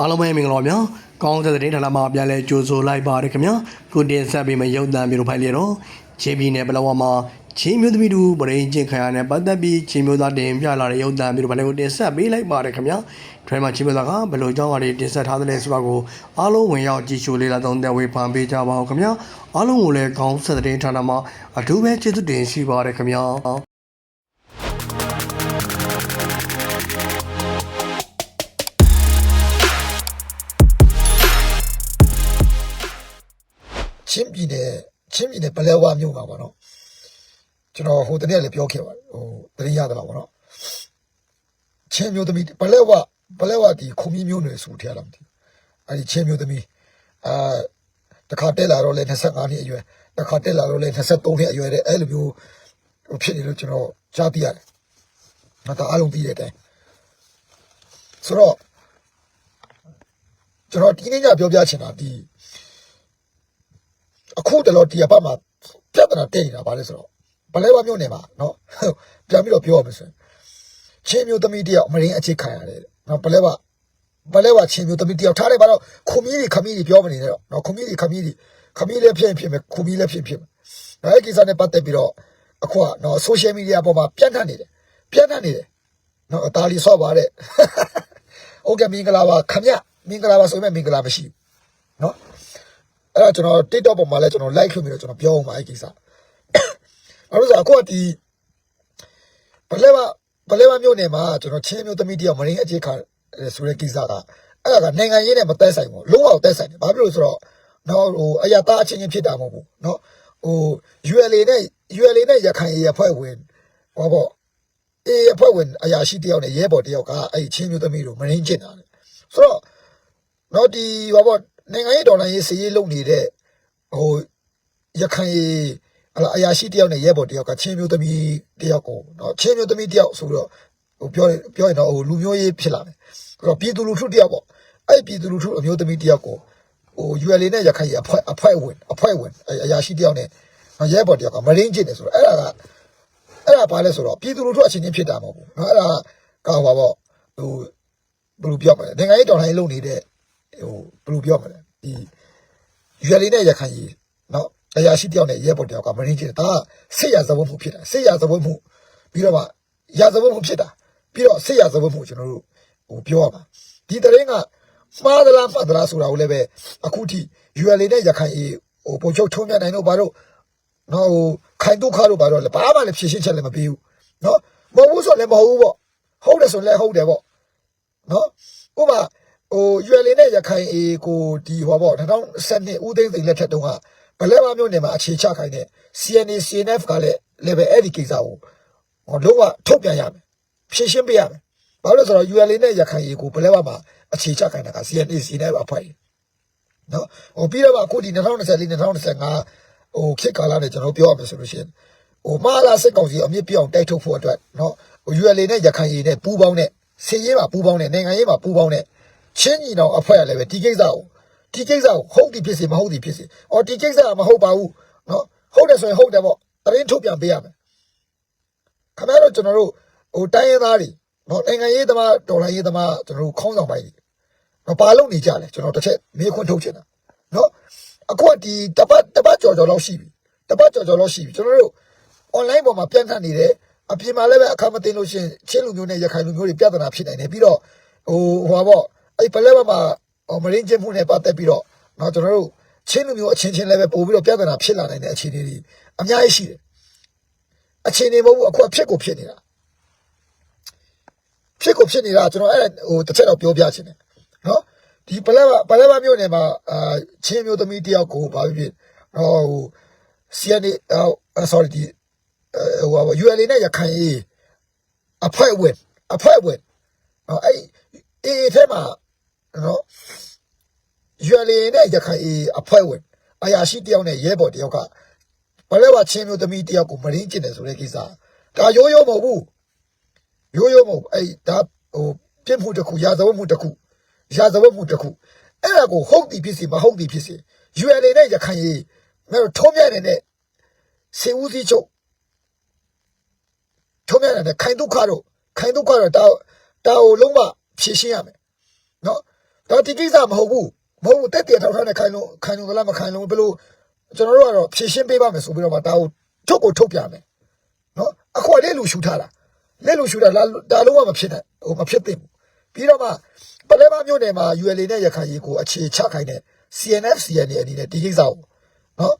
အားလုံးပဲမင်္ဂလာပါဗျာကောင်းတဲ့တဲ့ဌာနမှာပြန်လဲကြိုဆိုလိုက်ပါတယ်ခင်ဗျာခုတင်ဆက်ပေးမယ့်ရုပ်သံမျိုးတို့ဖိုင်လေတော့ချင်းပြည်နယ်ပလောဝမှာချင်းမျိုးသမီးတို့ပရိန်ချင်းခရနဲ့ပတ်သက်ပြီးချင်းမျိုးသားတင်ပြလာတဲ့ရုပ်သံမျိုးတို့ဖိုင်လေကိုတင်ဆက်ပေးလိုက်ပါတယ်ခင်ဗျာထွဲမှာချင်းမျိုးသားကဘယ်လိုကြောင်းအရာတွေတင်ဆက်ထားသလဲဆိုတာကိုအားလုံးဝင်ရောက်ကြည့်ရှုလေ့လာသုံးသပ်ဝေဖန်ပေးကြပါဦးခင်ဗျာအားလုံးကိုလည်းကောင်းဆက်တဲ့ဌာနမှာအထူးပဲကျေးဇူးတင်ရှိပါတယ်ခင်ဗျာ ပြည်နယ်ချင်းပြည်နယ်ပလဲဝမြို့မှာပေါ့နော်ကျွန်တော်ဟိုတနေ့လည်းပြောခဲ့ပါတယ်ဟိုတရင်ရတယ်ပေါ့နော်ချင်းမျိုးသမီးပလဲဝပလဲဝဒီခုံမီမျိုးနွယ်စုထဲလာမသိဘူးအဲဒီချင်းမျိုးသမီးအာတခါတက်လာတော့လဲ25နှစ်အရွယ်တခါတက်လာတော့လဲ23နှစ်အရွယ်တဲ့အဲ့လိုမျိုးဟိုဖြစ်နေလို့ကျွန်တော်ကြားသိရတယ်ငါတော့အားလုံးသိတဲ့အတိုင်းဆိုတော့ကျွန်တော်ဒီနေ့ညပြောပြချင်တာဒီ အခုတလောဒီအပတ်မှာပြဿနာတက်နေတာဗါလဲဆိုတော့ဘလဲဝမြို့နယ်မှာနော်ပြန်ပြီးတော့ပြောရမယ်ဆိုရင်ချင်းမျိုးသမီးတယောက်မရင်းအခြေခံရတယ်နော်ဘလဲဝဘလဲဝချင်းမျိုးသမီးတယောက်ထားတယ်ဘာလို့ခုမီးကြီးခမီးကြီးပြောမနေနဲ့တော့နော်ခုမီးကြီးခမီးကြီးခမီးလည်းဖြစ်ဖြစ်မယ်ခုမီးလည်းဖြစ်ဖြစ်မယ်နော်အဲ့ကိစ္စနဲ့ပတ်သက်ပြီးတော့အခုကနော်ဆိုရှယ်မီဒီယာပေါ်မှာပြန့်နှံ့နေတယ်ပြန့်နှံ့နေတယ်နော်အသားလီဆော့ပါတဲ့ဟုတ်ကဲ့မင်္ဂလာပါခမရမင်္ဂလာပါဆိုပေမဲ့မင်္ဂလာမရှိဘူးနော် အဲ့ဒါကျွန်တော် TikTok ပေါ်မှာလည်းကျွန်တော် like လုပ်ပြီးတော့ကျွန်တော်ပြောအောင်ပါအဲ့ကိစ္စအဲ့လိုဆိုအခုကဒီဘလဲမဘလဲမမြို့နယ်မှာကျွန်တော်ချင်းမျိုးသမီးတယောက်မရင်းအခြေခါဆိုတဲ့ကိစ္စကအဲ့ဒါကနိုင်ငံရေးနဲ့မသက်ဆိုင်ဘူးလုံးဝသက်ဆိုင်တယ်ဘာဖြစ်လို့ဆိုတော့နော်ဟိုအရတားအချင်းချင်းဖြစ်တာမဟုတ်ဘူးနော်ဟို ULA နဲ့ ULA နဲ့ရခိုင်ရဖွဲ့ဝင်ဟောပေါ့အေးအဖွဲ့ဝင်အရာရှိတယောက်နဲ့ရဲဘော်တယောက်ကအဲ့ချင်းမျိုးသမီးတို့မရင်းချင်တာလေဆိုတော့တော့ဒီဟောပေါ့ နိုင်ငံရေးဒေါ်လာရေးစည်ရေးလုပ်နေတဲ့ဟိုရခိုင်အလားအရာရှိတယောက်နဲ့ရဲဘော်တယောက်ကချင်းမျိုးသမီးတယောက်ကိုနော်ချင်းမျိုးသမီးတယောက်ဆိုတော့ဟိုပြောပြောရင်တော့ဟိုလူမျိုးရေးဖြစ်လာတယ်အဲ့တော့ပြည်သူလူထုတယောက်ပေါ့အဲ့ပြည်သူလူထုအမျိုးသမီးတယောက်ကိုဟို ULA နဲ့ရခိုင်အဖွဲ့အဖွဲ့ဝင်အဖွဲ့ဝင်အရာရှိတယောက်နဲ့ရဲဘော်တယောက်ကမရင်းကျင်တယ်ဆိုတော့အဲ့ဒါကအဲ့ဒါဘာလဲဆိုတော့ပြည်သူလူထုအချင်းချင်းဖြစ်တာမဟုတ်ဘူးနော်အဲ့ဒါကဟောပါပေါ့ဟိုဘယ်လိုပြောမလဲနိုင်ငံရေးဒေါ်လာရေးလုပ်နေတဲ့ ဟိုဘယ်လိုပြောမလဲဒီရွယ်လေးနဲ့ရခိုင်ကြီးနော်အရာရှိတယောက်နဲ့ရဲဘော်တယောက်ကမရင်းချင်တာစစ်ရသဘောမှုဖြစ်တာစစ်ရသဘောမှုပြီးတော့မှရသဘောမှုဖြစ်တာပြီးတော့စစ်ရသဘောမှုကျွန်တော်တို့ဟိုပြောရမှာဒီတရင်ကမှားသလားမှတ်သလားဆိုတာကိုလည်းပဲအခုထိရွယ်လေးနဲ့ရခိုင်ကြီးဟိုပုံချုပ်ထုံးပြနိုင်တော့ဘာလို့နော်ဟိုခိုင်ဒုက္ခတို့ဘာလို့လဲဘာမှလည်းဖြည့်ရှင်းချက်လည်းမပေးဘူးနော်မဟုတ်ဘူးဆိုလည်းမဟုတ်ဘူးပေါ့ဟုတ်တယ်ဆိုလည်းဟုတ်တယ်ပေါ့နော်ဥပမာ ဟိုရွယ်လင်းနဲ့ရခိုင်အေကိုဒီဟောပေါ့2012ဦးသိန်းသိန်းလက်ထက်တုန်းကဘလဲမမျိုးနေမှာအခြေချခိုင်းတဲ့ CNA CNF ကလည်းလည်းပဲအဲ့ဒီကိစ္စကိုဟောလုံးဝထုတ်ပြန်ရမယ်ဖြည့်ရှင်းပေးရမယ်ဘာလို့လဲဆိုတော့ UL နဲ့ရခိုင်အေကိုဘလဲမမှာအခြေချခိုင်းတာက CNA CNF အဖွဲ့နော်ဟိုပြီးတော့အခုဒီ2024 2025ဟိုခေတ်ကာလနဲ့ကျွန်တော်ပြောရမယ်ဆိုလို့ရှိရင်ဟိုမဟာလာစစ်ကောင်စီအမြင့်ပြောင်းတိုက်ထုတ်ဖို့အတွက်နော်ဟို UL နဲ့ရခိုင်အေနဲ့ပူးပေါင်းတဲ့စည်ရေးမှာပူးပေါင်းတဲ့နိုင်ငံရေးမှာပူးပေါင်းတဲ့ ချင်းညီတော်အဖွဲ့ကလည်းပဲဒီကိစ္စကိုဒီကိစ္စကိုဟုတ်ဒီဖြစ်စေမဟုတ်ဒီဖြစ်စေအော်ဒီကိစ္စကမဟုတ်ပါဘူးနော်ဟုတ်တယ်ဆိုရင်ဟုတ်တယ်ပေါ့တရင်ထုတ်ပြန်ပေးရမယ်ခင်ဗျားတို့ကျွန်တော်တို့ဟိုတိုင်းရင်းသားတွေနော်နိုင်ငံရေးသမားဒေါ်လာရေးသမားကျွန်တော်တို့ခေါင်းဆောင်ပိုင်းတွေနော်ပါလုံနေကြတယ်ကျွန်တော်တစ်ချက်မေးခွန်းထုတ်ချင်တာနော်အခုဒီတပတ်တပတ်ကြော်ကြော်လောက်ရှိပြီတပတ်ကြော်ကြော်လောက်ရှိပြီကျွန်တော်တို့ online ပေါ်မှာပြန့်ခန့်နေတယ်အပြင်မှာလည်းပဲအခါမသိလို့ရှင်ချင်းလူမျိုးနဲ့ရခိုင်လူမျိုးတွေပြဿနာဖြစ်နေတယ်ပြီးတော့ဟိုဟွာပေါ့ အဲ့ပလဲဘမှာမရင်းချင်းမှုနဲ့ပတ်သက်ပြီးတော့เนาะကျွန်တော်တို့ချင်းလူမျိုးအချင်းချင်းလည်းပဲပို့ပြီးတော့ပြဿနာဖြစ်လာနိုင်တဲ့အခြေအနေတွေအများကြီးရှိတယ်အခြေအနေမဟုတ်ဘူးအခုကဖြစ်ကိုဖြစ်နေတာဖြစ်ကိုဖြစ်နေတာကျွန်တော်အဲ့ဟိုတစ်ချက်တော့ပြောပြချင်တယ်เนาะဒီပလဲဘပလဲဘမျိုးနဲ့မှာအာချင်းမျိုးသမီးတယောက်ကိုဘာဖြစ်ဖြစ်ဟို CNA ဟို sorry ဒီဟို ULA နဲ့ရခိုင်ရေးအဖွဲ့ဝင်အဖွဲ့ဝင်အဲ့အေးထဲမှာ နော်ရွယ်လင်းနဲ့ရခိုင်အေးအဖွဲ့ဝင်အရာရှိတယောက်နဲ့ရဲဘော်တယောက်ကဘလဲဝချင်းမျိုးသမီးတယောက်ကိုမရင်းကျင်တယ်ဆိုတဲ့ကိစ္စဒါရိုးရိုးမဟုတ်ဘူးရိုးရိုးမဟုတ်အဲ့ဒါဟိုပြစ်မှုတစ်ခုရာဇဝတ်မှုတစ်ခုရာဇဝတ်မှုတစ်ခုအဲ့ဒါကိုဟုတ်သည်ဖြစ်စီမဟုတ်သည်ဖြစ်စီရွယ်လင်းနဲ့ရခိုင်အေးငါတို့ထုံးမြတဲ့စေဦးစီးချုပ်ထုံးမြတဲ့ခိုင်ဒုက္ခတို့ခိုင်ဒုက္ခတော့တာတာကိုလုံးဝဖြည့်ရှင်းရမယ်နော် တော့ဒီကိစ္စမဟုတ်ဘူးမဟုတ်ဘူးတက်တယ်ထောက်ထားတဲ့ခိုင်လုံးခိုင်လုံးကလည်းမခိုင်လုံးဘယ်လိုကျွန်တော်တို့ကတော့ဖြည့်ရှင်းပေးပါမယ်ဆိုပြီးတော့မှဒါကိုထုတ်ကိုထုတ်ပြမယ်နော်အခုကလက်လူရှူထားတာလက်လူရှူတာလားဒါလုံးဝမဖြစ်နိုင်ဟိုမဖြစ်သင့်ဘူးပြီးတော့မှပလဲမမြို့နယ်မှာ ULA နဲ့ရခိုင်ရေးကိုအခြေချခိုင်းတဲ့ CNF CNA အနေနဲ့ဒီကိစ္စကိုနော်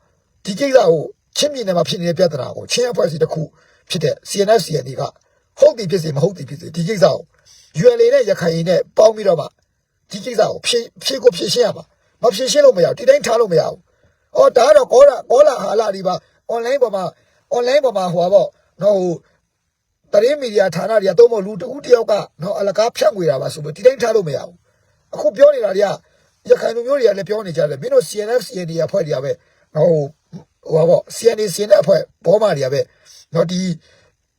ဒီကိစ္စကိုချင်းပြည်နယ်မှာဖြစ်နေတဲ့ပြဿနာကိုချင်းအဖွဲ့အစည်းတစ်ခုဖြစ်တဲ့ CNF CNA ကဟုတ်ပြီဖြစ်စေမဟုတ်ပြီဖြစ်စေဒီကိစ္စကို ULA နဲ့ရခိုင်ရေးနဲ့ပေါင်းပြီးတော့မှ ဒီကိစ္စကိုဖြည့်ဖြည့်ကိုဖြည့်ရှင်းရမှာမဖြည့်ရှင်းလို့မရဘူးဒီတိုင်းထားလို့မရဘူး။အော်ဒါကတော့ကောလာကောလာဟာလာဒီပါ online ပေါ်မှာ online ပေါ်မှာဟိုပါပေါ့နော်ဟိုတရင်းမီဒီယာဌာနတွေကတော့မဟုတ်လူတဦးတယောက်ကနော်အလကားဖြတ်ငွေတာပါဆိုပြီးဒီတိုင်းထားလို့မရဘူး။အခုပြောနေတာတွေကရခိုင်လူမျိုးတွေကလည်းပြောနေကြတယ်မင်းတို့ CNF CND အဖွဲ့တွေကပဲနော်ဟိုဟိုပါပေါ့ CND CNF အဖွဲ့ဘောမာတွေကပဲနော်ဒီ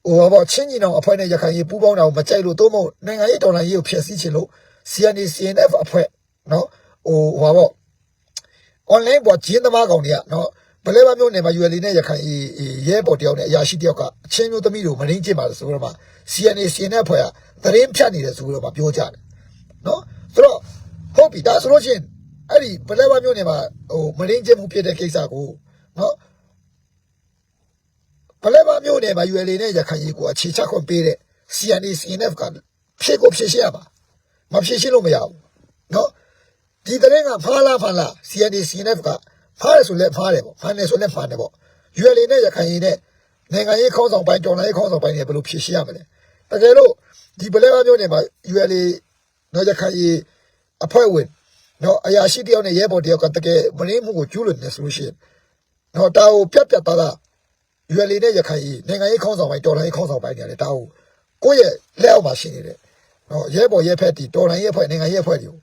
ဟိုပါပေါ့ချင်းကြီးနောင်အဖွဲ့နဲ့ရခိုင်ရေးပူးပေါင်းတာကိုမကြိုက်လို့တော့မဟုတ်နိုင်ငံရေးတော်လှန်ရေးကိုဖျက်ဆီးချင်လို့ CND CNF အဖွဲ့နော်ဟိုဟိုပါပေါ့ online ပေါ်ဂျင်းသမားကောင်တွေကနော်ဘလဲမမျိုးနယ်မှာ UL နဲ့ရခိုင်ရဲပေါ်တယောက်နဲ့အရာရှိတယောက်ကအချင်းမျိုးသမီးတို့မရင်းကျင်ပါလို့ဆိုတော့မှ CNA CNF ဖွဲ့ကသတင်းဖြတ်နေတယ်ဆိုတော့မှပြောကြတယ်နော်ဆိုတော့ဟုတ်ပြီဒါဆိုလို့ချင်းအဲ့ဒီဘလဲမမျိုးနယ်မှာဟိုမရင်းကျင်မှုဖြစ်တဲ့ကိစ္စကိုနော်ဘလဲမမျိုးနယ်မှာ UL နဲ့ရခိုင်ကိုအခြေချခွင့်ပေးတဲ့ CNA CNF ကဖြစ်ကိုဖြစ်ရှင်းရပါ မဖြစ်ရှင်းလို့မရဘူးနော်ဒီတရင်ကဖားလားဖားလား CND CNF ကဖားရဆိုလဲဖားတယ်ပေါ့ဖားနေဆိုလဲဖားတယ်ပေါ့ UL နဲ့ရခိုင်ရင်းနဲ့နိုင်ငံရေးခေါင်းဆောင်ပိုင်းတော်လှန်ရေးခေါင်းဆောင်ပိုင်းတွေဘယ်လိုဖြည့်ရှင်းရမလဲတကယ်လို့ဒီပလဲပါမျိုးနေမှာ UL နော်ရခိုင်ရင်းအဖွဲ့ဝင်နော်အရာရှိတယောက်နဲ့ရဲဘော်တယောက်ကတကယ်မရင်းမှုကိုကျူးလွန်နေဆိုလို့ရှိရင်နော်တာကိုပြတ်ပြတ်သားသား UL နဲ့ရခိုင်ရင်းနိုင်ငံရေးခေါင်းဆောင်ပိုင်းတော်လှန်ရေးခေါင်းဆောင်ပိုင်းတွေလည်းတာကိုကိုယ့်ရဲ့လက်အောက်မှာရှိနေတယ် နော်ရဲဘော်ရဲဖက်တီတော်လှန်ရေးအဖွဲ့နိုင်ငံရေးအဖွဲ့တွေကို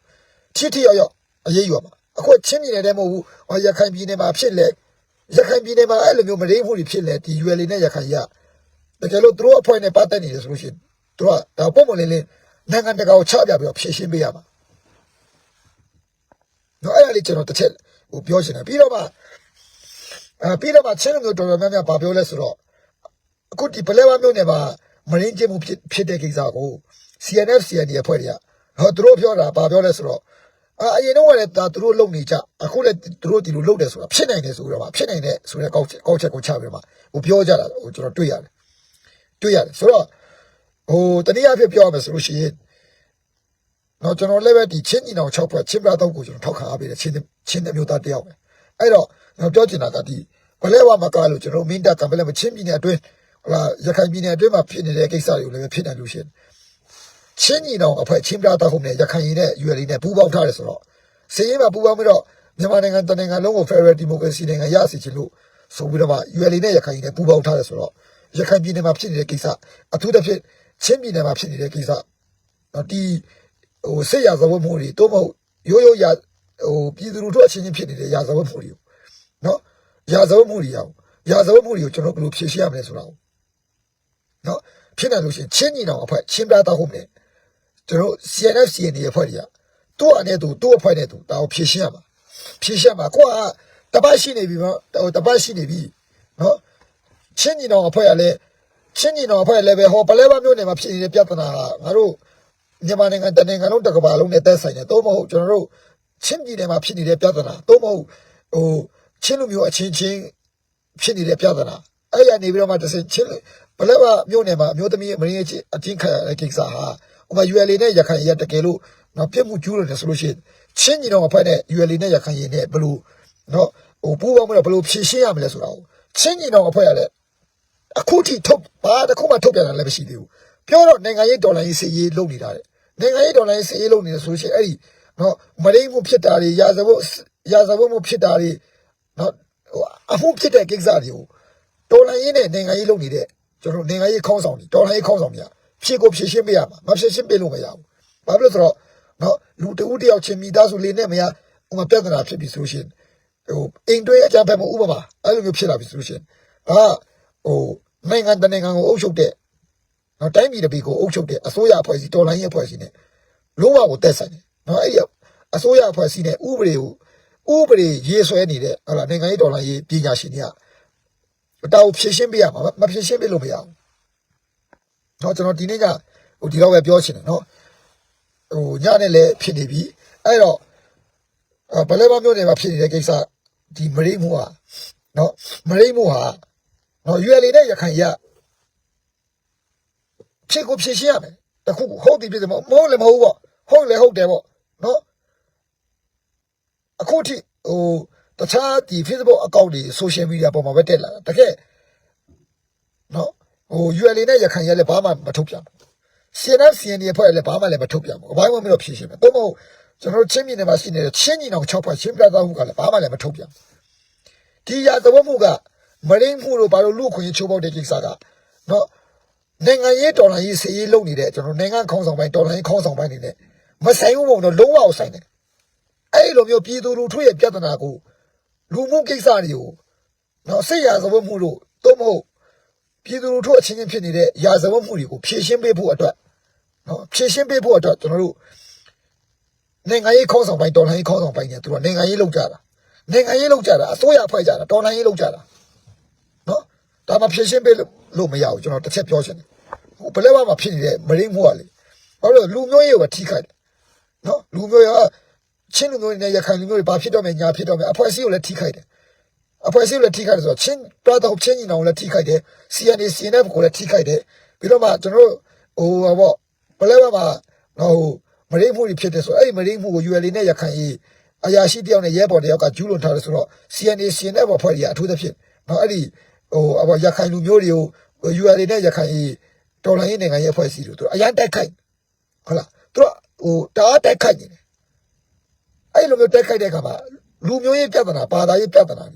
ထိထိရောက်ရောက်အရေးယူရမှာအခုချင်းပြည်နယ်တည်းမဟုတ်ဘူးဟောရခိုင်ပြည်နယ်မှာဖြစ်လေရခိုင်ပြည်နယ်မှာအဲ့လိုမျိုးမရင်းမှုတွေဖြစ်လေဒီ UL နဲ့ရခိုင်ရတကယ်လို့သူတို့အဖွဲ့နဲ့ပတ်သက်နေတယ်ဆိုလို့ရှိရင်သူကဒါပုံမလင်းလင်းနိုင်ငံတကာကိုချပြပြီးတော့ဖြည့်ရှင်းပေးရမှာတော့အဲ့ဒါလေးကျွန်တော်တစ်ချက်ဟိုပြောချင်တယ်ပြီးတော့မှအဲပြီးတော့မှချင်းလူမျိုးတော်တော်များများဗာပြောလဲဆိုတော့အခုဒီပလဲဝါမျိုးနယ်မှာမရင်းချင်းမှုဖြစ်ဖြစ်တဲ့ကိစ္စကို CNF CND အဖွဲ့တွေကဟောသူတို့ပြောတာဗာပြောလဲဆိုတော့အာအရင်တော့လည်းဒါသူတို့လုံနေကြအခုလည်းသူတို့ဒီလိုလုပ်တယ်ဆိုတာဖြစ်နိုင်တယ်ဆိုတော့မှဖြစ်နိုင်တယ်ဆိုတဲ့ကောက်ချက်ကောက်ချက်ကိုချပြီးတော့မှဟိုပြောကြတာဟိုကျွန်တော်တွေ့ရတယ်တွေ့ရတယ်ဆိုတော့ဟိုတနည်းအားဖြင့်ပြောရမယ်ဆိုလို့ရှိရင်တော့ကျွန်တော်လည်းပဲဒီချင်းညီနောင်6ဖွဲ့ချင်းပြတော့ကိုကျွန်တော်ထောက်ခံအားပေးတယ်ချင်းချင်းမျိုးသားတယောက်ပဲအဲ့တော့ကျွန်တော်ပြောချင်တာကဒီဘလဲဝမကားလို့ကျွန်တော်မင်းတပ်ကဘလဲမချင်းပြည်နယ်အတွင်းဟလာရခိုင်ပြည်နယ်အတွင်းမှာဖြစ်နေတဲ့ကိစ္စတွေကိုလည်းဖြစ်နိုင်လို့ရှိရင် ချင်းညီနောင်အဖွဲ့ချင်းပြတာဟုတ်နဲ့ရခိုင်ရည်နဲ့ UL နဲ့ပူးပေါင်းထားတယ်ဆိုတော့စည်ရင်မှာပူးပေါင်းပြီးတော့မြန်မာနိုင်ငံတနိုင်ငံလုံးကို Federal Democracy နိုင်ငံရစီချင်လို့ဆိုပြီးတော့မှ UL နဲ့ရခိုင်ရည်နဲ့ပူးပေါင်းထားတယ်ဆိုတော့ရခိုင်ပြည်နယ်မှာဖြစ်နေတဲ့ကိစ္စအထူးသဖြင့်ချင်းပြည်နယ်မှာဖြစ်နေတဲ့ကိစ္စတော့ဒီဟိုစစ်ရဇဝတ်မှုတွေတော့မဟုတ်ရိုးရိုးရဟိုပြည်သူလူထုအချင်းချင်းဖြစ်နေတဲ့ရဇဝတ်မှုတွေကိုနော်ရဇဝတ်မှုတွေရအောင်ရဇဝတ်မှုတွေကိုကျွန်တော်ဘယ်လိုဖြေရှင်းရမလဲဆိုတာကိုနော်ဖြစ်နေလို့ရှိရင်ချင်းညီနောင်အဖွဲ့ချင်းပြတာဟုတ်နဲ့ ကျွန်တော် CNF CND ရဲ့ဖွဲ့တွေကသူ့အနေနဲ့သူသူ့အဖွဲ့နဲ့သူဒါကိုဖြည့်ရှင်းရမှာဖြည့်ရှင်းမှာကိုကတပတ်ရှိနေပြီပေါ့ဟိုတပတ်ရှိနေပြီနော်ချင်းညီတော်အဖွဲ့ကလည်းချင်းညီတော်အဖွဲ့လည်းပဲဟောပလဲပါမျိုးနယ်မှာဖြစ်နေတဲ့ပြဿနာကငါတို့မြန်မာနိုင်ငံတနိုင်ငံလုံးတစ်ကမ္ဘာလုံးနဲ့သက်ဆိုင်တယ်တော့မဟုတ်ကျွန်တော်တို့ချင်းပြည်နယ်မှာဖြစ်နေတဲ့ပြဿနာတော့မဟုတ်ဟိုချင်းလူမျိုးအချင်းချင်းဖြစ်နေတဲ့ပြဿနာအဲ့ရနေပြီးတော့မှတစ်စင်ချင်းဘလဲပါမျိုးနယ်မှာအမျိုးသမီးအမရင်းချင်းအချင်းခံရတဲ့ကိစ္စဟာ ဟိုမှာ UL နဲ့ရခိုင်ရတကယ်လို့နော်ပြစ်မှုကျူးလွန်တယ်ဆိုလို့ရှိရင်ချင်းညီတော်အဖွဲ့နဲ့ UL နဲ့ရခိုင်ရနဲ့ဘလို့နော်ဟိုပူးပေါင်းမလို့ဘလို့ဖြည့်ရှင်းရမလဲဆိုတာကိုချင်းညီတော်အဖွဲ့ကလည်းအခုထိထုတ်ဘာတစ်ခုမှထုတ်ပြန်တာလည်းမရှိသေးဘူးပြောတော့နိုင်ငံရေးဒေါ်လာရေးစီရေးလုပ်နေတာတဲ့နိုင်ငံရေးဒေါ်လာရေးစီရေးလုပ်နေတယ်ဆိုလို့ရှိရင်အဲ့ဒီနော်မရင်းမှုဖြစ်တာတွေရာဇဝတ်ရာဇဝတ်မှုဖြစ်တာတွေနော်ဟိုအမှုဖြစ်တဲ့ကိစ္စတွေကိုဒေါ်လာရေးနဲ့နိုင်ငံရေးလုပ်နေတဲ့ကျွန်တော်နိုင်ငံရေးခေါင်းဆောင်တွေဒေါ်လာရေးခေါင်းဆောင်တွေက ဖြည့်ကိုဖြည့်ရှင်းပေးရမှာမဖြည့်ရှင်းပေးလို့မရဘူး။ဘာဖြစ်လို့ဆိုတော့နော်လူတဦးတယောက်ချင်းမိသားစုလေးနဲ့မရဟိုမှာပြဿနာဖြစ်ပြီဆိုလို့ရှိရင်ဟိုအိမ်တွေအကြမ်းဖက်မှုဥပမာအဲ့လိုမျိုးဖြစ်လာပြီဆိုလို့ရှိရင်ဒါဟိုနိုင်ငံတနိုင်ငံကိုအုပ်ချုပ်တဲ့နော်တိုင်းပြည်တစ်ပြည်ကိုအုပ်ချုပ်တဲ့အစိုးရအဖွဲ့အစည်းတော်လိုင်းရေးအဖွဲ့အစည်းနဲ့လုံးဝကိုတက်ဆိုင်တယ်နော်အဲ့ဒီအစိုးရအဖွဲ့အစည်းနဲ့ဥပဒေကိုဥပဒေရေးဆွဲနေတဲ့ဟလာနိုင်ငံရေးတော်လိုင်းရေးပညာရှင်တွေကတောက်ဖြည့်ရှင်းပေးရမှာမဖြည့်ရှင်းပေးလို့မရဘူး နော်ကျွန်တော်ဒီနေ့ကဟိုဒီလောက်ပဲပြောချင်တယ်နော်ဟိုညနဲ့လည်းဖြစ်နေပြီအဲ့တော့ဘလဲမမျိုးနေမှာဖြစ်နေတဲ့ကိစ္စဒီမရိမှုဟာနော်မရိမှုဟာနော်ရွယ်လေးတဲ့ရခိုင်ရဖြစ်ကိုဖြစ်ရှင်းရမယ်တခုခုဟုတ်တယ်ပြည့်တယ်မဟုတ်လည်းမဟုတ်ပေါ့ဟုတ်လည်းဟုတ်တယ်ပေါ့နော်အခုထိဟိုတခြားဒီ Facebook account တွေ social media ပေါ်မှာပဲတက်လာတာတကယ်နော် ဟို UL နဲ့ရခိုင်ရလည်းဘာမှမထုတ်ပြန်ဘူး CNF CN တွေဖွဲ့လည်းဘာမှလည်းမထုတ်ပြန်ဘူးအပိုင်းမမလို့ဖြည့်ရှင်းမယ်တော့မဟုတ်ကျွန်တော်တို့ချင်းပြည်နယ်မှာရှိနေတဲ့ချင်းညီနောင်6ဖွဲ့ချင်းပြသားမှုကလည်းဘာမှလည်းမထုတ်ပြန်ဘူးဒီရသဘောမှုကမရင်းမှုလို့ဘာလို့လူခွင့်ချိုးပေါက်တဲ့ကိစ္စကနော်နိုင်ငံရေးတော်လှန်ရေးစီရေးလုပ်နေတဲ့ကျွန်တော်နိုင်ငံခေါင်းဆောင်ပိုင်းတော်လှန်ရေးခေါင်းဆောင်ပိုင်းနေနဲ့မဆိုင်ဘူးဘုံတော့လုံးဝအောင်ဆိုင်တယ်အဲ့လိုမျိုးပြည်သူလူထုရဲ့ပြဿနာကိုလူမှုကိစ္စတွေကိုနော်စိတ်ရသဘောမှုလို့တော့မဟုတ် ပြည်သူလူထုအချင်းချင်းဖြစ်နေတဲ့ရာဇဝတ်မှုတွေကိုဖြေရှင်းပေးဖို့အတွက် နော်ဖြည့်ရှင်းပေးဖို့အတွက်ကျွန်တော်တို့နိုင်ငံရေးခေါင်းဆောင်ပိုင်းတော်လှန်ရေးခေါင်းဆောင်ပိုင်းเนี่ยသူကနိုင်ငံရေးလုပ်ကြတာနိုင်ငံရေးလုပ်ကြတာအစိုးရဖွဲ့ကြတာတော်လှန်ရေးလုပ်ကြတာနော်ဒါမှဖြည့်ရှင်းပေးလို့လို့မရဘူးကျွန်တော်တစ်ချက်ပြောချင်တယ်ဟိုဘယ်လဲမှဖြစ်နေတဲ့မရင်းမှုကလေဘာလို့လဲလူမျိုးရေးကိုထိခိုက်တယ်နော်လူမျိုးရချင်းလူမျိုးတွေနဲ့ရခိုင်လူမျိုးတွေဘာဖြစ်တော့မယ်ညာဖြစ်တော့မယ်အဖွဲ့အစည်းကိုလည်းထိခိုက်တယ် အဖွဲ့အစည်းကိုလည်းထိခိုက်တယ်ဆိုတော့ချင်းတော်တော်ချင်းညီနောင်ကိုလည်းထိခိုက်တယ် CNA CNF ကိုလည်းထိခိုက်တယ်ပြီးတော့မှကျွန်တော်တို့ဟိုဟာပေါ့ဘလဲဘမှာဟိုမရိမှုတွေဖြစ်တယ်ဆိုအဲ့ဒီမရိမှုကို UL နဲ့ရခိုင်ရေးအရာရှိတယောက်နဲ့ရဲဘော်တယောက်ကကျူးလွန်ထားတယ်ဆိုတော့ CNA CNF ဘော်ဖွဲ့ကြီးအထူးသဖြင့်နော်အဲ့ဒီဟိုအဘောရခိုင်လူမျိုးတွေကို UL နဲ့ရခိုင်ရေးတော်လိုင်းရေးနိုင်ငံရေးအဖွဲ့အစည်းတို့သူအရန်တိုက်ခိုက်ဟုတ်လားသူကဟိုတအားတိုက်ခိုက်နေတယ်အဲ့လိုမျိုးတိုက်ခိုက်တဲ့အခါမှာလူမျိုးရေးပြဿနာဘာသာရေးပြဿနာ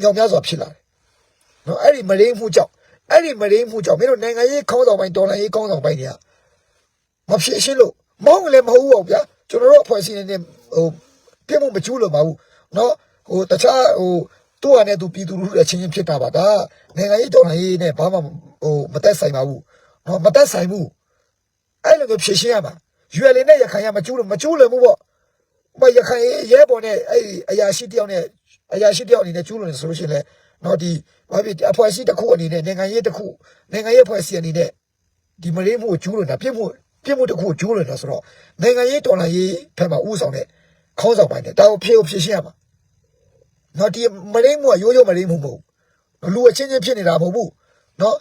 မြောက်များစွာဖြစ်လာတယ်။နော်အဲ့ဒီမရင်းမှုကြောင့်အဲ့ဒီမရင်းမှုကြောင့်မင်းတို့နိုင်ငံရေးခေါင်းဆောင်ပိုင်းဒေါ်လာရေးခေါင်းဆောင်ပိုင်းတွေကမဖြစ်ရှင်းလို့မဟုတ်လည်းမဟုတ်ဘူးပေါ့ဗျာကျွန်တော်တို့အဖွဲ့အစည်းနဲ့ဟိုပြစ်မှုမကျူးလို့ပါဘူးနော်ဟိုတခြားဟိုသူ့အနေနဲ့သူပြည်သူလူထုအချင်းချင်းဖြစ်တာပါဒါနိုင်ငံရေးဒေါ်လာရေးနဲ့ဘာမှဟိုမသက်ဆိုင်ပါဘူးနော်မသက်ဆိုင်ဘူးအဲ့လိုမျိုးဖြစ်ရှင်းရမှာရွယ်လင်းနဲ့ရခိုင်ကမကျူးလို့မကျူးလည်းဘူးပေါ့ဘာရခိုင်ရဲပေါ်နဲ့အဲ့အရာရှိတယောက်နဲ့ အရာရှိတယောက်အနေနဲ့ကျူးလွန်တယ်ဆိုလို့ရှိရင်လည်းတော့ဒီဘာဖြစ်အဖွဲ့အစည်းတစ်ခုအနေနဲ့နိုင်ငံရေးတစ်ခုနိုင်ငံရေးအဖွဲ့အစည်းအနေနဲ့ဒီမရေးမှုကိုကျူးလွန်တာပြစ်မှုပြစ်မှုတစ်ခုကိုကျူးလွန်တာဆိုတော့နိုင်ငံရေးတော်လှန်ရေးဘက်မှာဥဆောင်တဲ့ခေါင်းဆောင်ပိုင်းတဲ့ဒါကိုဖြေဖြေရှင်းရမှာတော့ဒီမရေးမှုကရိုးရိုးမရေးမှုမဟုတ်ဘူးလူအချင်းချင်းဖြစ်နေတာမဟုတ်ဘူးနော်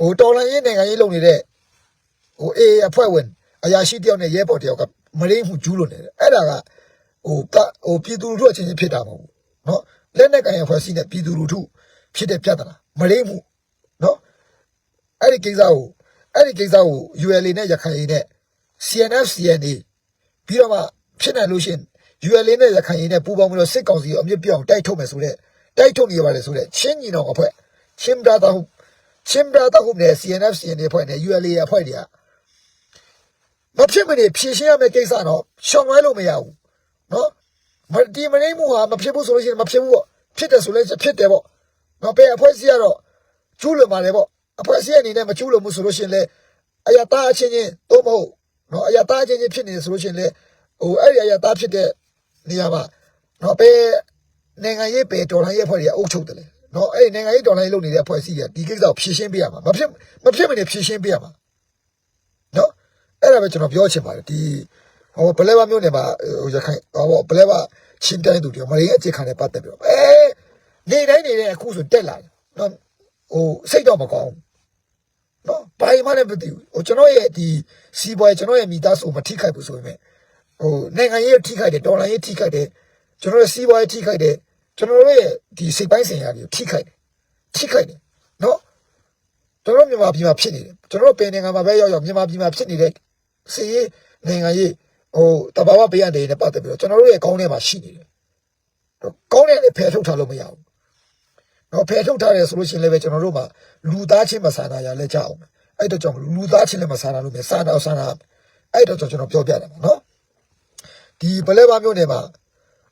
ဟိုတော်လှန်ရေးနိုင်ငံရေးလုပ်နေတဲ့ဟိုအေအဖွဲ့ဝင်အရာရှိတယောက်နဲ့ရဲဘော်တယောက်ကမရေးမှုကျူးလွန်တယ်အဲ့ဒါကဟိုဟိုပြည်သူလူထုအချင်းချင်းဖြစ်တာမဟုတ်ဘူး နော်လက်နဲ့ကင်ရဖွဲ့စည်းတဲ့ပြည်သူလူထုဖြစ်တဲ့ပြဿနာမလေးမှုနော်အဲ့ဒီကိစ္စကိုအဲ့ဒီကိစ္စကို ULA နဲ့ရခိုင်နဲ့ CNF CNA ပြီးတော့မှဖြစ်နိုင်လို့ရှရင် ULA နဲ့ရခိုင်နဲ့ပူးပေါင်းပြီးတော့စစ်ကောင်စီကိုအမြင့်ပြောင်းတိုက်ထုတ်မယ်ဆိုတဲ့တိုက်ထုတ်နေရပါတယ်ဆိုတဲ့ချင်းညီနောင်အဖွဲ့ချင်းဘရာတာဟုတ်ချင်းဘရာတာဟုတ်နဲ့ CNF CNA အဖွဲ့နဲ့ ULA အဖွဲ့တွေကမဖြစ်မနေဖြည့်ရှင်းရမယ့်ကိစ္စတော့ရှောင်လွှဲလို့မရဘူးနော် မဒီမနေမှုဟာမဖြစ်ဘူးဆိုလို့ရှိရင်မဖြစ်ဘူးပေါ့ဖြစ်တယ်ဆိုလည်းဖြစ်တယ်ပေါ့နော်ပေအဖွဲ့စီကတော့ကျူးလွန်ပါလေပေါ့အဖွဲ့အစည်းအနေနဲ့မကျူးလို့မှုဆိုလို့ရှိရင်လေအယတာအချင်းချင်းတော့မဟုတ်နော်အယတာအချင်းချင်းဖြစ်နေဆိုလို့ရှိရင်လေဟိုအဲ့ဒီအယတာဖြစ်တဲ့နေရာမှာနော်ပဲနိုင်ငံရေးပဲတော်လှန်ရေးအဖွဲ့တွေအုပ်ချုပ်တယ်လေနော်အဲ့ဒီနိုင်ငံရေးတော်လှန်ရေးလုပ်နေတဲ့အဖွဲ့အစည်းတွေဒီကိစ္စကိုဖြေရှင်းပေးရမှာမဖြစ်မဖြစ်မနေဖြေရှင်းပေးရမှာနော်အဲ့ဒါပဲကျွန်တော်ပြောချင်ပါတယ်ဒီ ဟိုဘလဲဘာမျိုးနေမှာဟိုရခိုင်ဟောဘလဲဘာချင်းတိုင်းသူတွေမရင်းအခြေခံနဲ့ပတ်သက်ပြီးတော့အဲနေတိုင်းနေတဲ့အခုဆိုတက်လာတယ်နော်ဟိုစိတ်တော့မကောင်းဘူးနော်ဘာမှလည်းမသိဘူးဟိုကျွန်တော်ရဲ့ဒီစီးပွားရေးကျွန်တော်ရဲ့မိသားစုမထိခိုက်ဘူးဆိုပေမဲ့ဟိုနိုင်ငံရေးထိခိုက်တယ်ဒေါ်လာရေးထိခိုက်တယ်ကျွန်တော်ရဲ့စီးပွားရေးထိခိုက်တယ်ကျွန်တော်တို့ရဲ့ဒီစိတ်ပိုင်းဆိုင်ရာတွေထိခိုက်တယ်ထိခိုက်တယ်နော်ကျွန်တော်မြန်မာပြည်မှာဖြစ်နေတယ်ကျွန်တော်ပင်နိုင်ငံမှာပဲရောက်ရောက်မြန်မာပြည်မှာဖြစ်နေတဲ့စီးရေးနိုင်ငံရေး ဟိုတဘာဝပေးရတယ်နဲ့ပတ်သက်ပြီးတော့ကျွန်တော်တို့ရဲ့ကောင်းထဲမှာရှိနေတယ်ကောင်းတဲ့နဲ့ဖယ်ထုတ်ထားလို့မရဘူးနော်ဖယ်ထုတ်ထားတယ်ဆိုလို့ရှိရင်လည်းပဲကျွန်တော်တို့မှာလူသားချင်းမဆန္ဒရလဲကြအောင်မယ်အဲ့တော့ကြောင့်လူသားချင်းလည်းမဆန္ဒလို့မယ်ဆန္ဒဆန္ဒအဲ့တော့ကျွန်တော်ပြောပြတယ်မှာနော်ဒီဘလဲဘာမျိုးနယ်မှာ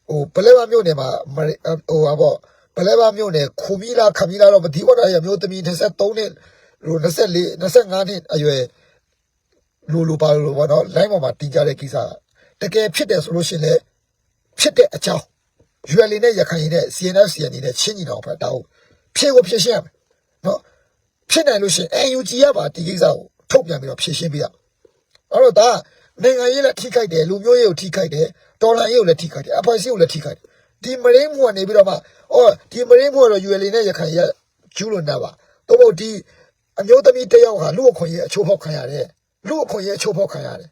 ဟိုဘလဲဘာမျိုးနယ်မှာမဟိုဟာပေါ့ဘလဲဘာမျိုးနယ်ခုမီလာခမီလာတော့မဒီဝရရမျိုးသမီး23နှစ်ဟို24 25နှစ်အရွယ် လူလူပါလို့ပေါ့နော်လိုင်းပေါ်မှာတင်ကြတဲ့ကိစ္စတကယ်ဖြစ်တယ်ဆိုလို့ရှိရင်လည်းဖြစ်တဲ့အကြောင်း UL နဲ့ရခိုင်နဲ့ CNF CN နဲ့ချင်းညီတော်ဖက်တောင်းဖြည့်ကိုဖြည့်ရှင်းရမယ်နော်ဖြစ်နိုင်လို့ရှိရင် UNG ရပါဒီကိစ္စကိုထုတ်ပြန်ပြီးတော့ဖြည့်ရှင်းပေးရမယ်အဲ့တော့ဒါနိုင်ငံရေးလည်းထိခိုက်တယ်လူမျိုးရေးကိုထိခိုက်တယ်ဒေါ်လာရေးကိုလည်းထိခိုက်တယ်အဖွဲ့အစည်းကိုလည်းထိခိုက်တယ်ဒီမရင်းမှုကနေပြီးတော့မှအော်ဒီမရင်းမှုကတော့ UL နဲ့ရခိုင်ရကျူးလွန်တာပါတော့မို့ဒီအမျိုးသမီးတစ်ယောက်ဟာလူအခွင့်အရေးအချိုးဖောက်ခံရတယ် လူအခွင့်အရေးအချိုးဖောက်ခံရတယ်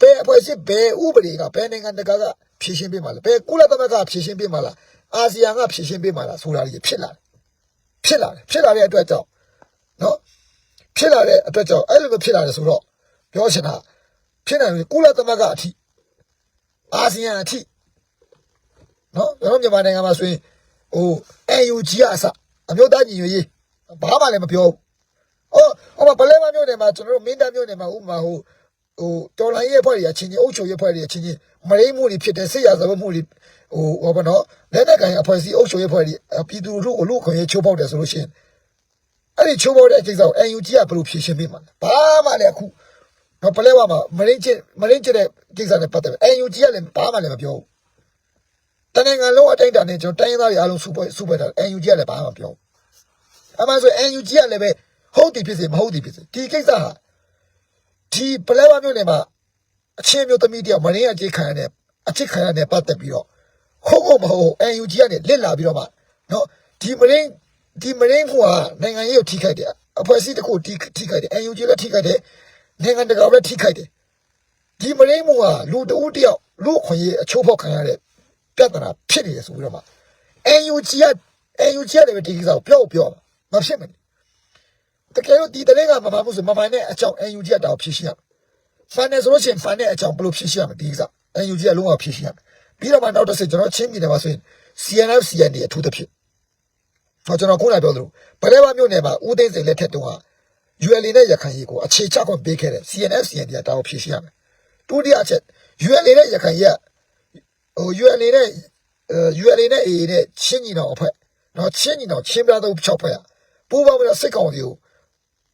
ဘယ်အဖွဲ့အစည်းဘယ်ဥပဒေကဘယ်နိုင်ငံတကာကဖြည့်ရှင်းပေးမှာလဲဘယ်ကုလသမဂ္ဂဖြည့်ရှင်းပေးမှာလားအာဆီယံကဖြည့်ရှင်းပေးမှာလားဆိုတာကြီးဖြစ်လာတယ်ဖြစ်လာတယ်ဖြစ်လာတဲ့အတွက်ကြောင့်နော်ဖြစ်လာတဲ့အတွက်ကြောင့်အဲ့လိုမျိုးဖြစ်လာတယ်ဆိုတော့ပြောချင်တာဖြစ်နိုင်တယ်ကုလသမဂ္ဂအထိအာဆီယံအထိနော်ကျွန်တော်မြန်မာနိုင်ငံမှာဆိုရင်ဟို AUG ကအစအမျိုးသားညီညွတ်ရေးဘာမှလည်းမပြောဘူး အော်ဟိုမှာဘလဲမမျိုးနေမှာကျွန်တော်တို့မင်းတပ်မျိုးနေမှာဥပမာဟိုဟိုတော်လိုင်းရဲ့ဖွဲ့တွေအချင်းချင်းအုပ်ချုပ်ရေးဖွဲ့တွေအချင်းချင်းမရိမှုတွေဖြစ်တဲ့စစ်ရဇဝတ်မှုတွေဟိုဟောဘနော်လက်နက်ကန်အဖွဲ့အစည်းအုပ်ချုပ်ရေးဖွဲ့တွေပြည်သူလူထုကိုလူခွင့်ရေးချိုးဖောက်တယ်ဆိုလို့ရှိရင်အဲ့ဒီချိုးဖောက်တဲ့ကိစ္စကို AUG ကဘယ်လိုဖြေရှင်းပေးမှာလဲဘာမှလည်းအခုတော့ပလဲဝါမှာမရင်းချစ်မရင်းချစ်တဲ့ကိစ္စနဲ့ပတ်သက်ပြီး AUG ကလည်းဘာမှလည်းမပြောဘူးတနင်္ဂနွေလုံးအတိုင်းတာနဲ့ကျွန်တော်တိုင်းရင်းသားတွေအားလုံးစုပွဲစုပွဲတာ AUG ကလည်းဘာမှမပြောဘူးအမှန်ဆို NUG ကလည်းပဲ ဟုတ်တယ်ဖြစ်စေမဟုတ်တယ်ဖြစ်စေဒီကိစ္စဟာဒီပလဲဝါမျိုးနေမှာအချင်းမျိုးသမီးတယောက်မရင်းအချိတ်ခံရတဲ့အချိတ်ခံရတဲ့ပတ်သက်ပြီးတော့ဟုတ်ဟုတ်မဟုတ် NUG ကနေလစ်လာပြီးတော့မှနော်ဒီမရင်းဒီမရင်းကနိုင်ငံရေးကိုထိခိုက်တယ်အဖွဲ့အစည်းတစ်ခုထိထိခိုက်တယ် NUG လည်းထိခိုက်တယ်နိုင်ငံတကာလည်းထိခိုက်တယ်ဒီမရင်းကလူတဦးတယောက်လူခွင့်ရေးအချိုးဖောက်ခံရတဲ့ပြဿနာဖြစ်နေတယ်ဆိုပြီးတော့မှ NUG က NUG ကလည်းပဲဒီကိစ္စကိုပြောပြောမဖြစ်မနေ တကယ်လို့ဒီတရင်ကမမှန်ဘူးဆိုမမှန်တဲ့အကြောင်း NUG ကတောင်ဖြေရှင်းရမယ်ဖန်နေဆိုလို့ရှိရင်ဖန်တဲ့အကြောင်းဘယ်လိုဖြေရှင်းရမလဲဒီကိစ္စ NUG ကလုံးဝဖြေရှင်းရမယ်ပြီးတော့မှနောက်တစ်ဆင့်ကျွန်တော်ချင်းပြည်နယ်မှာဆိုရင် CNF CND အထူးသဖြင့်ဟောကျွန်တော်ခုနပြောသလိုဗလဲဘာမြို့နယ်မှာဦးသိန်းစိန်လက်ထက်တုန်းက ULA နဲ့ရခိုင်ရေးကိုအခြေချခွင့်ပေးခဲ့တဲ့ CNF CND ကတောင်ဖြေရှင်းရမယ်ဒုတိယအချက် ULA နဲ့ရခိုင်ရေးဟို ULA နဲ့ ULA နဲ့ AA နဲ့ချင်းညီတော်အဖွဲ့နော်ချင်းညီတော်ချင်းပြသော၆ဖွဲ့ပူးပေါင်းပြီးတော့စစ်ကောင်စီကို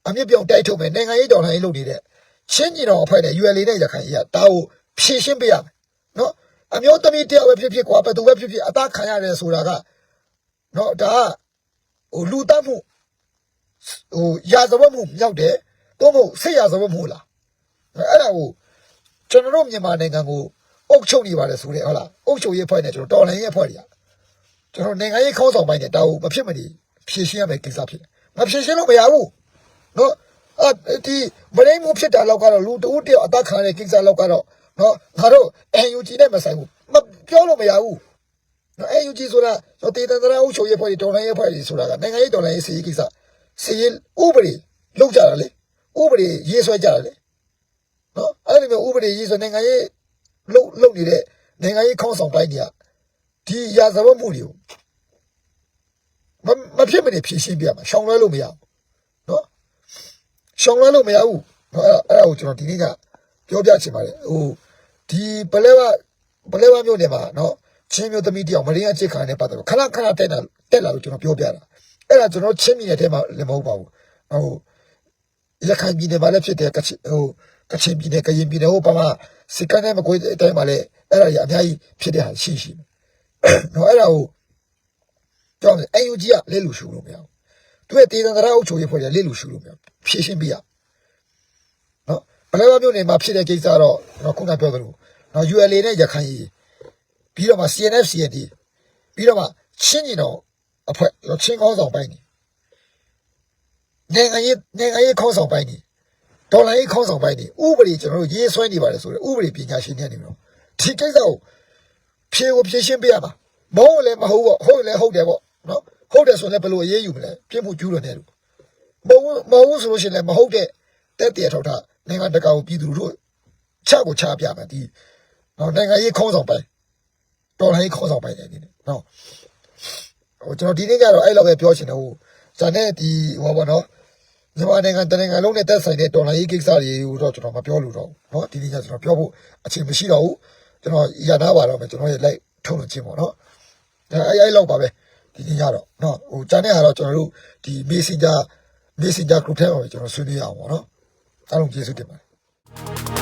အမြင့်ပြောင်းတိုက်ထုတ်မယ်နိုင်ငံရေးတော်လှန်ရေးလုပ်နေတဲ့ချင်းညီတော်အဖွဲ့နဲ့ ULA နဲ့ရခိုင်ရေးကတာကိုဖြည့်ရှင်းပေးရမယ်နော်အမျိုးသမီးတယောက်ပဲဖြစ်ဖြစ်ကွာဘယ်သူပဲဖြစ်ဖြစ်အသားခံရတယ်ဆိုတာကနော်ဒါကဟိုလူတတ်မှုဟိုရာဇဝတ်မှုမြောက်တယ်တော့မဟုတ်ဆိတ်ရာဇဝတ်မှုလားအဲ့ဒါကိုကျွန်တော်တို့မြန်မာနိုင်ငံကိုအုပ်ချုပ်နေပါတယ်ဆိုတဲ့ဟုတ်လားအုပ်ချုပ်ရေးဖွဲ့နဲ့ကျွန်တော်တော်လှန်ရေးဖွဲ့တွေကကျွန်တော်နိုင်ငံရေးခေါင်းဆောင်ပိုင်းနဲ့တာကိုမဖြစ်မနေဖြည့်ရှင်းရမယ်ကိစ္စဖြစ်တယ်မဖြည့်ရှင်းလို့မရဘူး နော်အဲ့ဒီမရင်းမှုဖြစ်တာလောက်ကတော့လူတဦးတယောက်အသက်ခံရတဲ့ကိစ္စလောက်ကတော့နော်ငါတို့ NUG နဲ့မဆိုင်ဘူးမပြောလို့မရဘူးနော် NUG ဆိုတာတော့တေတန္တရာအုပ်ချုပ်ရေးဖွဲ့တွေတော်လှန်ရေးဖွဲ့တွေဆိုတာကနိုင်ငံရေးတော်လှန်ရေးစီရေးကိစ္စစီရေးဥပဒေလောက်ကြတာလေဥပဒေရေးဆွဲကြတာလေနော်အဲ့ဒီမျိုးဥပဒေရေးဆွဲနိုင်ငံရေးလုံလုံနေတဲ့နိုင်ငံရေးခေါင်းဆောင်ပိုင်းတွေကဒီရာဇဝတ်မှုတွေကိုမမဖြစ်မနေဖြေရှင်းပြရမှာရှောင်လွှဲလို့မရဘူးနော် ရှောင်လွှဲလို့မရဘူးနော်အဲ့အဲ့ဒါကိုကျွန်တော်ဒီနေ့ကပြောပြချင်ပါတယ်ဟိုဒီပလဲဝပလဲဝမျိုးနေမှာနော်ချင်းမျိုးသမီးတယောက်မရင်းအချစ်ခံတဲ့ပတ်သက်လို့ခဏခဏတက်တာတက်လာလို့ကျွန်တော်ပြောပြတာအဲ့ဒါကျွန်တော်ချင်းမြင်တဲ့ထဲမှာလည်းမဟုတ်ပါဘူးဟိုရခိုင်ပြည်နယ်မှာလည်းဖြစ်တယ်ကချင်ဟိုကချင်ပြည်နယ်ကရင်ပြည်နယ်ဟိုပါမှာစစ်ကမ်းနဲ့မကွေးတဲ့အတိုင်းမှာလည်းအဲ့ဒါကြီးအများကြီးဖြစ်တဲ့ဟာရှိရှိနော်အဲ့ဒါကိုကြောက်တယ် UNG ကလဲလို့ရှုလို့မရဘူး သူရဲ့တေသန္တရာအုပ်ချုပ်ရေးဖွဲ့ကလဲလို့ရှုလို့မရဘူးဖြည့်ရှင်းပြရနော်ဘယ်လိုမျိုးနေမှာဖြစ်တဲ့ကိစ္စတော့ကျွန်တော်ခုနပြောသလိုနော် ULA နဲ့ရခိုင်ရေးပြီးတော့မှ CNF CND ပြီးတော့မှချင်းညီတော်အဖွဲ့ချင်းကောင်းဆောင်ပိုင်းနေနိုင်ငံရေးနိုင်ငံရေးခေါင်းဆောင်ပိုင်းနေဒေါ်လာရေးခေါင်းဆောင်ပိုင်းနေဥပဒေကျွန်တော်တို့ရေးဆွဲနေပါတယ်ဆိုတော့ဥပဒေပညာရှင်တွေနေပြီးတော့ဒီကိစ္စကိုဖြေကိုဖြေရှင်းပေးရမှာမဟုတ်လည်းမဟုတ်ပေါ့ဟုတ်လည်းဟုတ်တယ်ပေါ့နော် ဟုတ်တယ်ဆိုလည်းဘယ်လိုအရေးယူမလဲပြစ်မှုကျူးလွန်တယ်လို့မဟုတ်မဟုတ်ဆိုလို့ရှိရင်လည်းမဟုတ်တဲ့တက်တရထောက်ထားနိုင်ငံတကာကိုပြည်သူတို့ချကိုချပြမယ်ဒီနော်နိုင်ငံရေးခေါင်းဆောင်ပိုင်းတော်လိုင်းခေါ်ဆောင်ပိုင်တယ်ဒီနော်ဟိုကျွန်တော်ဒီနေ့ကတော့အဲ့လောက်ပဲပြောချင်တယ်ဟိုဇာနဲ့ဒီဟောပေါ့နော်မြန်မာနိုင်ငံတနင်္ဂနွေလုံးနဲ့တက်ဆိုင်တဲ့တော်လိုင်းရေးကိစ္စတွေကိုတော့ကျွန်တော်မပြောလို့တော့နော်ဒီနေ့ကကျွန်တော်ပြောဖို့အချိန်မရှိတော့ဘူးကျွန်တော်ရနာပါတော့မယ်ကျွန်တော်ရဲ့လိုက်ထုံးလို့ချင်းပေါ့နော်အဲ့အဲ့လောက်ပါပဲ ဒီနေ့ကတော့เนาะဟိုကျန်တဲ့ဟာတော့ကျွန်တော်တို့ဒီ messenger messenger group ထဲမှာပဲကျွန်တော်ဆွေးနွေးရအောင်ပေါ့နော်အားလုံးကျေးဇူးတင်ပါတယ်